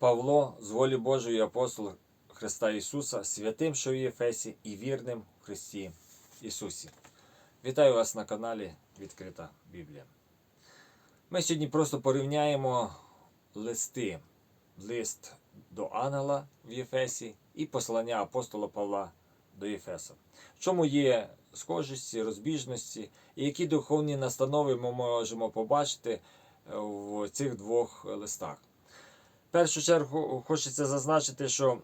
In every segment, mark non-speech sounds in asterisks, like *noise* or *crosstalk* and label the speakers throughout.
Speaker 1: Павло з волі Божої апостол Христа Ісуса, святим, що в Єфесі, і вірним в Христі Ісусі. Вітаю вас на каналі Відкрита Біблія. Ми сьогодні просто порівняємо листи, лист до ангела в Єфесі і послання апостола Павла до Єфеса. В чому є схожості, розбіжності, і які духовні настанови ми можемо побачити в цих двох листах. В першу чергу хочеться зазначити, що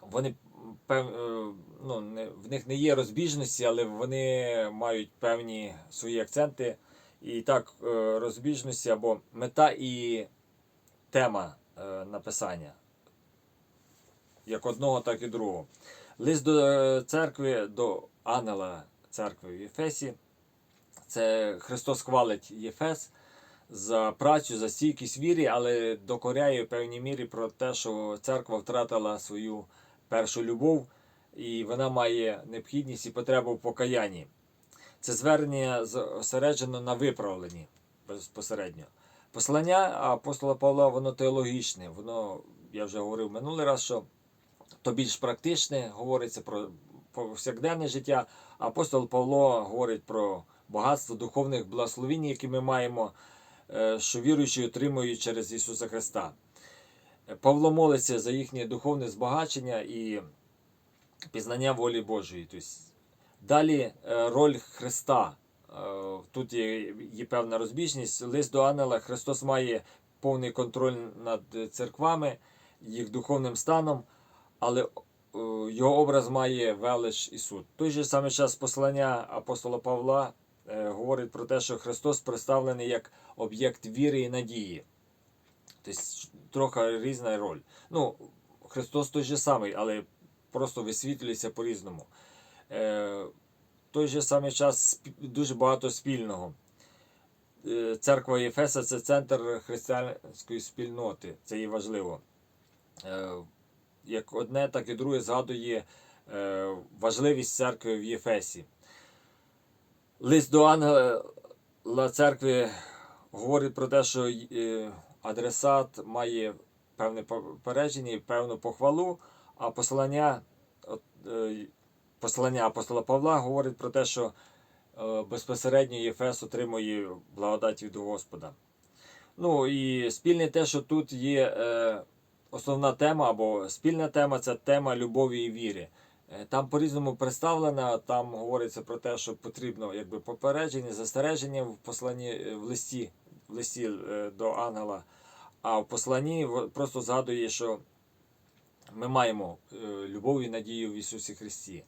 Speaker 1: вони е, ну, в них не є розбіжності, але вони мають певні свої акценти. І так, е, розбіжності або мета і тема е, написання. Як одного, так і другого. Лист до церкви, до ангела церкви в Єфесі. Це Христос хвалить Єфес за працю, за стійкість вірі, але докоряє в певній мірі про те, що церква втратила свою першу любов, і вона має необхідність і потребу в покаянні. Це звернення зосереджено на виправленні безпосередньо. Послання апостола Павла, воно теологічне, воно, я вже говорив минулий раз, що то більш практичне, говориться про повсякденне життя. Апостол Павло говорить про багатство духовних благословінь, які ми маємо, що віруючі отримують через Ісуса Христа. Павло молиться за їхнє духовне збагачення і пізнання волі Божої. Тобто, далі е, роль Христа. Е, Тут є, є певна розбіжність. Лист до Ангела Христос має повний контроль над церквами, їх духовним станом, але е, його образ має велич і суд. Той же самий час послання апостола Павла е, говорить про те, що Христос представлений як об'єкт віри і надії. Тобто трохи різна роль. Ну, Христос той же самий, але просто висвітлюється по-різному. Е, в той же самий час дуже багато спільного. Е, Церква Єфеса це центр християнської спільноти. Це є важливо. Е, Як одне, так і друге згадує е, важливість церкви в Єфесі. Лист до ангела церкви говорить про те, що е, адресат має певне попередження і певну похвалу, а послання, е, послання апостола Павла говорить про те, що е, безпосередньо Єфес отримує благодать від Господа. Ну і спільне те, що тут є основна тема або спільна тема це тема любові і віри. Е, Там по-різному представлена, там говориться про те, що потрібно якби попередження, застереження в посланні е, в листі, в листі е, до ангела. А в посланні просто згадує, що ми маємо любов і надію в Ісусі Христі.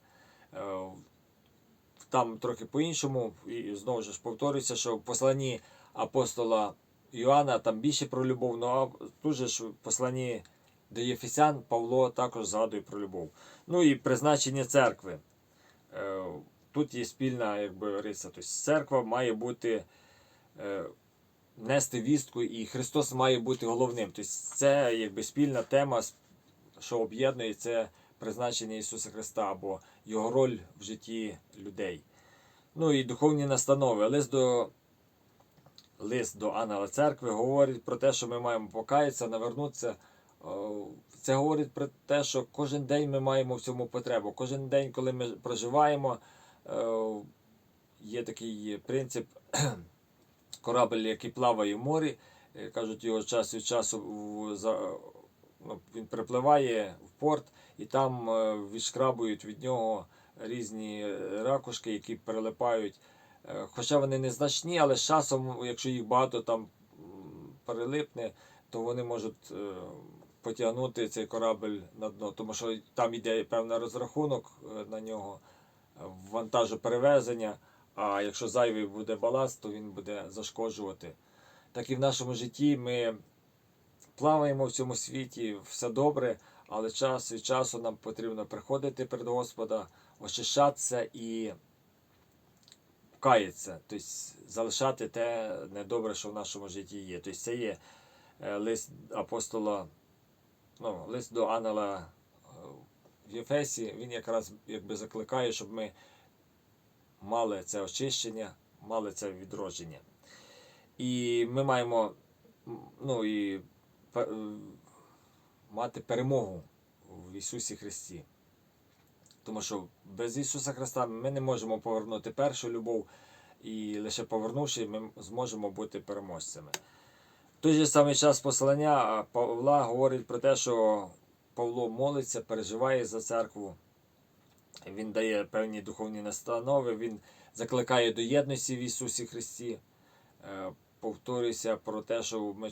Speaker 1: Там трохи по-іншому, і знову ж повторюється, що в посланні апостола Іоанна там більше про любов, ну а тут же ж в посланні до Єфесян Павло також згадує про любов. Ну і призначення церкви. Е, Тут є спільна якби, риса. Тобто церква має бути е, нести вістку, і Христос має бути головним. Тобто це якби спільна тема, що об'єднує це призначення Ісуса Христа або Його роль в житті людей. Ну і духовні настанови. Лист до, лист до Ангела Церкви говорить про те, що ми маємо покаятися, навернутися. О, Це говорить про те, що кожен день ми маємо в цьому потребу. Кожен день, коли ми проживаємо, е, є такий принцип *clears throat* корабель, який плаває в морі. е, Кажуть, його час від часу ну, він припливає в порт, і там е, відшкрабують від нього різні е, ракушки, які прилипають. Е, Хоча вони незначні, але з часом, якщо їх багато там перелипне, то вони можуть е, потягнути цей корабель на дно, тому що там йде певний розрахунок е, на нього е, вантажоперевезення. А якщо зайвий буде баласт, то він буде зашкоджувати. Так і в нашому житті ми плаваємо в цьому світі, все добре, але час від часу нам потрібно приходити перед Господа, очищатися і каятися, тобто залишати те недобре, що в нашому житті є. Тобто це є е, лист апостола, ну, лист до ангела е, в Єфесі, він якраз якби закликає, щоб ми мали це очищення, мали це відродження. І ми маємо, ну і мати перемогу в Ісусі Христі. Тому що без Ісуса Христа ми не можемо повернути першу любов, і лише повернувши, ми зможемо бути переможцями. Той же самий час послання Павла говорить про те, що Павло молиться, переживає за церкву. Він дає певні духовні настанови, він закликає до єдності в Ісусі Христі. Е, Повторюся про те, що ми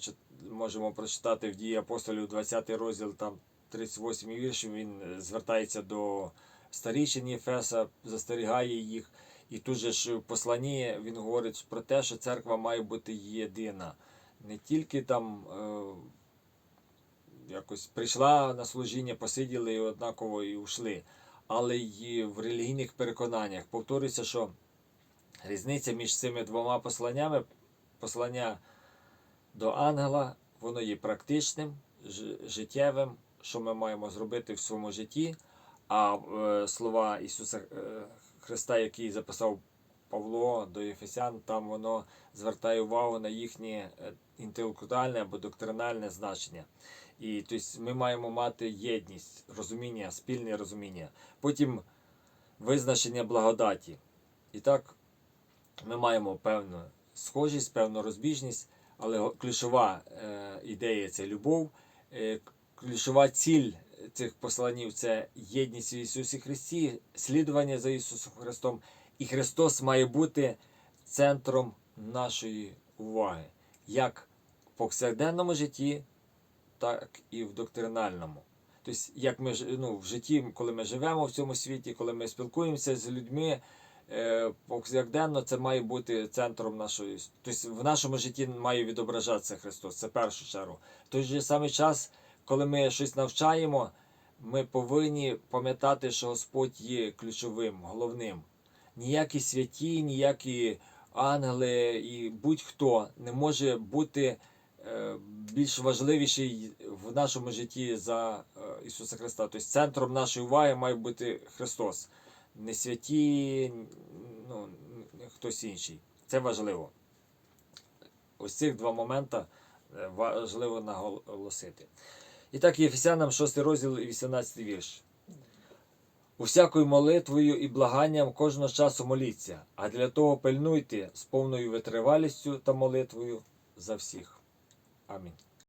Speaker 1: можемо прочитати в дії апостолів 20 розділ, там 38 вірш. Він звертається до старішин Єфеса, застерігає їх. І тут же ж в посланні він говорить про те, що церква має бути єдина. Не тільки там е, якось прийшла на служіння, посиділи і однаково і ушли, але й в релігійних переконаннях. Повторюється, що різниця між цими двома посланнями, послання до ангела, воно є практичним, життєвим, що ми маємо зробити в своєму житті. А е, слова Ісуса е, Христа, які записав Павло до Єфесян, там воно звертає увагу на їхнє е, інтелектуальне або доктринальне значення. І тобто, ми маємо мати єдність, розуміння, спільне розуміння. Потім визначення благодаті. І так, ми маємо певну схожість, певну розбіжність, але ключова е, ідея це любов. Е, ключова ціль цих посланів це єдність в Ісусі Христі, слідування за Ісусом Христом. І Христос має бути центром нашої уваги, як в повсякденному житті, так і в доктринальному. Тобто, як ми ну, в житті, коли ми живемо в цьому світі, коли ми спілкуємося з людьми, е, повсякденно це має бути центром нашої. Тобто в нашому житті має відображатися Христос. Це першу чергу. В той же самий час, коли ми щось навчаємо, ми повинні пам'ятати, що Господь є ключовим, головним. Ніякі святі, ніякі ангели і будь-хто не може бути е, більш важливіший в нашому житті за е, Ісуса Христа. Тобто центром нашої уваги має бути Христос. Не святі, ну, хтось інший. Це важливо. Ось цих два моменти е, важливо наголосити. І так, Єфесянам 6 розділ і 18 вірш. Усякою молитвою і благанням кожного часу моліться, а для того пильнуйте з повною витривалістю та молитвою за всіх. Амінь.